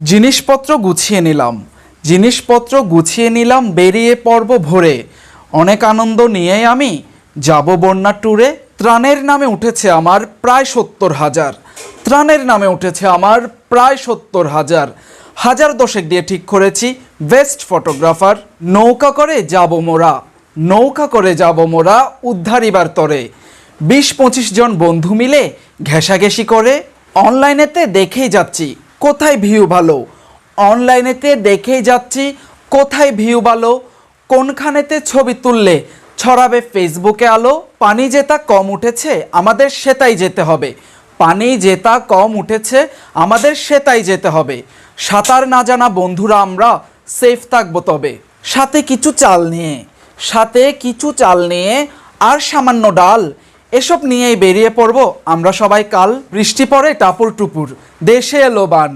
জিনিসপত্র গুছিয়ে নিলাম। জিনিসপত্র গুছিয়ে নিলাম বেরিয়ে পর্ব ভোরে। অনেক আনন্দ নিয়েই আমি যাব বন্যা ট্যুরে। ত্রাণের নামে উঠেছে আমার প্রায় সত্তর হাজার। ত্রাণের নামে উঠেছে আমার প্রায় সত্তর হাজার। হাজার দশেক দিয়ে ঠিক করেছি। বেস্ট ফটোগ্রাফার, নৌকা করে যাব মোরা। নৌকা করে যাব মোরা উদ্ধারিবার তরে। বিশ পঁচিশ জন বন্ধু মিলে ঘেঁষাঘেঁষি করে অনলাইনেতে দেখেই যাচ্ছি। কোথায় ভিউ ভালো? অনলাইনেতে দেখেই যাচ্ছি, কোথায় ভিউ ভালো? কোনখানেতে ছবি তুললে ছড়াবে ফেসবুকে আলো? পানি জেতা কম উঠেছে, আমাদের সেটাই যেতে হবে। পানি জেতা কম উঠেছে, আমাদের সেটাই যেতে হবে। সাঁতার না জানা বন্ধুরা আমরা সেফ থাকব তবে। সাথে কিছু চাল নিয়ে, সাথে কিছু চাল নিয়ে, আর সামান্য ডাল। এসব নিয়েই বেরিয়ে পড়ব আমরা সবাই কাল। বৃষ্টি পড়ে টাপুর টুপুর, দেশে এলো বান।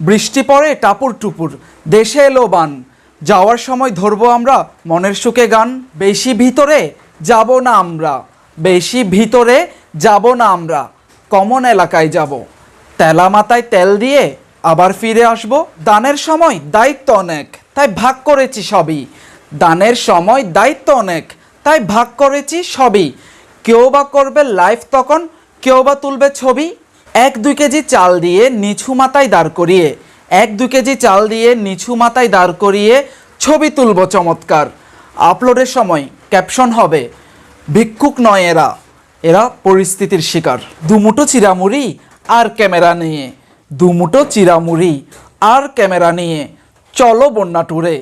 বৃষ্টি পড়ে টাপুর টুপুর, দেশে এলো বান। যাওয়ার সময় ধরবো আমরা মনের সুখে গান। বেশি ভিতরে যাব না আমরা, বেশি ভিতরে যাব না আমরা। কমন এলাকায় যাব। তেলা মাথায় তেল দিয়ে আবার ফিরে আসব। দানের সময় দায়িত্ব অনেক, তাই ভাগ করেছি সবই। দানের সময় দায়িত্ব অনেক, তাই ভাগ করেছি সবই। কেউ বা করবে লাইভ তখন, কেউ বা তুলবে ছবি। এক দুই কেজি চাল দিয়ে নিচু মাথায় দাঁড় করিয়ে, এক দুই কেজি চাল দিয়ে নিচু মাথায় দাঁড় করিয়ে ছবি তুলব চমৎকার। আপলোডের সময় ক্যাপশন হবে, ভিক্ষুক নয় এরা। এরা পরিস্থিতির শিকার। দুমুটো চিরামুড়ি আর ক্যামেরা নিয়ে দুমুটো চিরামুড়ি আর ক্যামেরা নিয়ে। চলো বন্যা ট্যুরে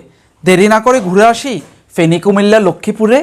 দেরি না করে ঘুরে আসি ফেনী কুমিল্লা লক্ষ্মীপুরে।